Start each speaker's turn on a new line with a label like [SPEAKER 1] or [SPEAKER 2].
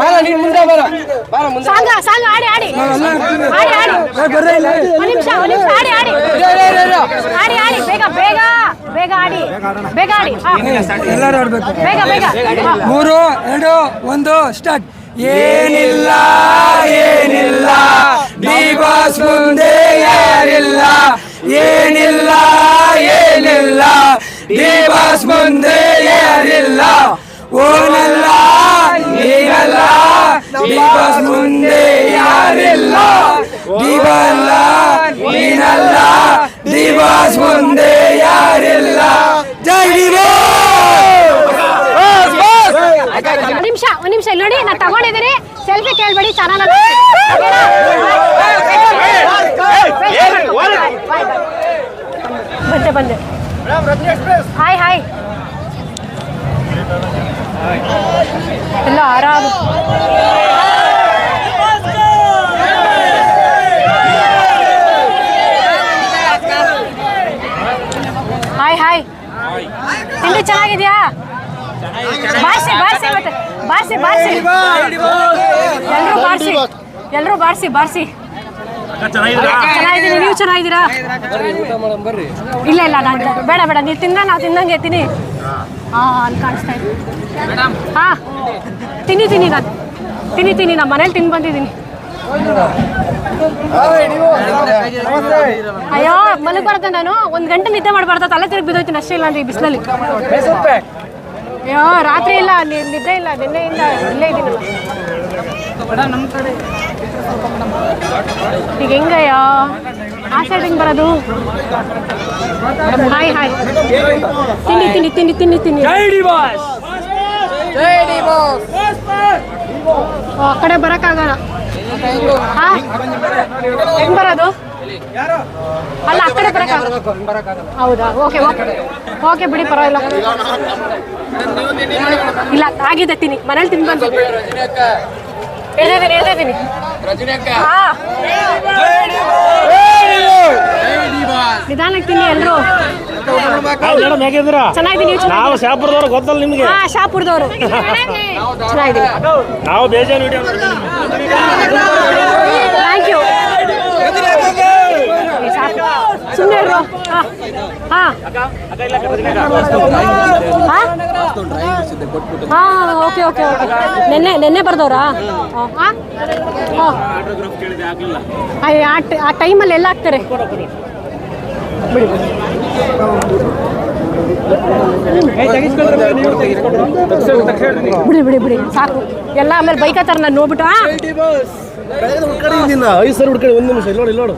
[SPEAKER 1] ಬಾರ ನೀನ್ ಮುಂದೆ ಬಾರ ಬಾರ ಮುಂದೆ
[SPEAKER 2] ಸಾಂಗ ಸಾಂಗ ಆಡಿ ಆಡಿ. ಆಡಿ ಆಡಿ. ಒಂದ್ ನಿಮಿಷ ಒಂದ್ ನಿಮಿಷ ಆಡಿ ಆಡಿ. ಆಡಿ ಆಡಿ. ಬೇಗ ಬೇಗ ಬೇಗ ಆಡಿ. ಬೇಗ ಆಡಿ. ಹಾ.
[SPEAKER 3] ಎಲ್ಲರೂ ಆಡ್ಬೇಕು.
[SPEAKER 2] ಬೇಗ ಬೇಗ. ಹಾ.
[SPEAKER 3] ಮೂರು ಎರಡು ಒಂದು ಸ್ಟಾರ್ಟ್ ಏನಿಲ್ಲ ಏನಿಲ್ಲ. ಡಿ ಬಾಸ್ ಮುಂದೆ ಯಾರಿಲ್ಲ. ಏನಿಲ್ಲ ಏನಿಲ್ಲ. ಡಿ ಬಾಸ್ ಮುಂದೆ ಯಾರಿಲ್ಲ. ಡಿ ಮುಂದೆ ಯಾರಿಲ್ಲ. ದಿವಲ್ಲ ನೀನಲ್ಲ ದಿವಸ ಮುಂದೆ ಯಾರಿಲ್ಲ. ಜೈ
[SPEAKER 2] ಒಂದ್ ನಿಮಿಷ ಒಂದ್ ನಿಮಿಷ ಇಲ್ಲಿ ನೋಡಿ, ನಾ ತಗೊಂಡಿದ್ದೀನಿ. ಸೆಲ್ಫಿ ಕೇಳ್ಬೇಡಿ ಚೆನ್ನಾಗಿ ಬಂದೆ ಬಂದೆ. ಹಾಯ್ ಹಾಯ್ ಎಲ್ಲ ಆರಾಮ್. ಹಾಯ್ ಹಾಯ್ ತಿಂಡಿ ಚೆನ್ನಾಗಿದ್ಯಾ? ಬಾರ್ಸಿ ಬಾರ್ಸಿ ಮತ್ತೆ. ಬಾರ್ಸಿ ಬಾರ್ಸಿ. ಎಲ್ಲರೂ ಬಾರ್ಸಿ. ಎಲ್ರು ಬಾರ್ಸಿ ಬಾರ್ಸಿ. ಚೆನ್ನಾಗಿದ್ದೀನಿ. ನೀವು ಚೆನ್ನಾಗಿದ್ದೀರಾ? ಇಲ್ಲ ಇಲ್ಲ ನಾನು ಬೇಡ ಬೇಡ. ನೀವು ತಿನ್ನ ನಾವು ತಿಂದಂಗೆ ತಿನ್ನಿ. ಹಾ ಅಲ್ಲಿ ಕಾಣಿಸ್ತಾ ಇದ್ದೀನಿ ಹಾ. ತಿನ್ನಿ ತಿನ್ನಿ ನಾನು. ತಿನ್ನಿ ತಿನ್ನಿ. ನಮ್ಮ ಮನೇಲಿ ತಿಂದು ಬಂದಿದ್ದೀನಿ. ಅಯ್ಯೋ ಮಲಗಬಾರ್ದ ನಾನು. ಒಂದ್ ಗಂಟೆ ನಿದ್ದೆ ಮಾಡಬಾರ್ದ. ತಲೆ ತಿರುಗಿ ಬಿದ್ದೋಯ್ತೀನಿ ಅಷ್ಟೇ ಇಲ್ಲ ಅಂದ್ರೆ ಈ ಬಿಸಿಲಲ್ಲಿ. ಅಯ್ಯೋ ರಾತ್ರಿ ಇಲ್ಲ ಅಲ್ಲಿ ನಿದ್ದೆ ಇಲ್ಲ ನಿನ್ನೆಯಿಂದ ಇಲ್ಲೇ ಇದ್ದೀನಲ್ಲ ಈಗ ಹೆಂಗಯ್ಯ? ಆ ಸೈಡ್ ಹೆಂಗ್ ಬರೋದು? ಹಾಯ್ ಹಾಯ್ ತಿನ್ನಿ ತಿನ್ನಿ ತಿನ್ನಿ ತಿನ್ನಿ ತಿನ್ನಿ. ಓ, ಆ ಕಡೆ ಬರಕ್ಕಾಗಲ್ಲ. ಹೆಂಗ್ ಬರೋದು? ಅಲ್ಲ ಆ ಕಡೆ ಬರಕ ಹೌದಾ? Okay okay. ಓಕೆ ಬಿಡಿ ಪರವಾಗಿಲ್ಲ. ಇಲ್ಲ ಆಗಿದೆ ತಿನ್ನಿ. ಮನೇಲಿ ತಿನ್ ಬಂದು. ನಿಧಾನಕ್ಕೆ ತಿನ್ನಿ ಎಲ್ರು.
[SPEAKER 4] ಮೇಡಮ್ ಹೇಗಿದ್ದೀರ
[SPEAKER 2] ಚೆನ್ನಾಗಿದ್ದೀನಿ ನೀವು?
[SPEAKER 4] ಶಾಪುರದವ್ರು ಗೊತ್ತಲ್ಲ ನಿಮ್ಗೆ.
[SPEAKER 2] ಹಾ ಶಾಪುರದವರು. ಚೆನ್ನಾಗಿದ್ದೀನಿ.
[SPEAKER 4] ನಾವು ಬೇಜಾರು ವಿಡಿಯೋ
[SPEAKER 2] ಥ್ಯಾಂಕ್ ಯು ಸುಮ್ಮನೆ ಇರು. ಹಾ ಹಾಂ. ಹಾ? ಓಕೆ ಓಕೆ ಓಕೆ ನೆನ್ನೆ ನೆನ್ನೆ ಬರ್ದವ್ರಾ? ಹಾಂ? ಆ ಟೈಮಲ್ಲಿ ಎಲ್ಲ ಹಾಕ್ತಾರೆ. ಬಿಡಿ ಬಿಡಿ. ಬಿಡಿ ಬಿಡಿ ಬಿಡಿ ಸಾಕು. ಎಲ್ಲ ಆಮೇಲೆ ಬೈಕ್ ಹತ್ತಾರ ನಾನು ನೋಡ್ಬಿಟ್ಟು?
[SPEAKER 4] ಐದು ಸರ್ ಹುಡ್ಕಡಿ ಒಂದು ನಿಮಿಷ. ಇಲ್ಲೋಡು ನೋಡಿ ನೋಡು.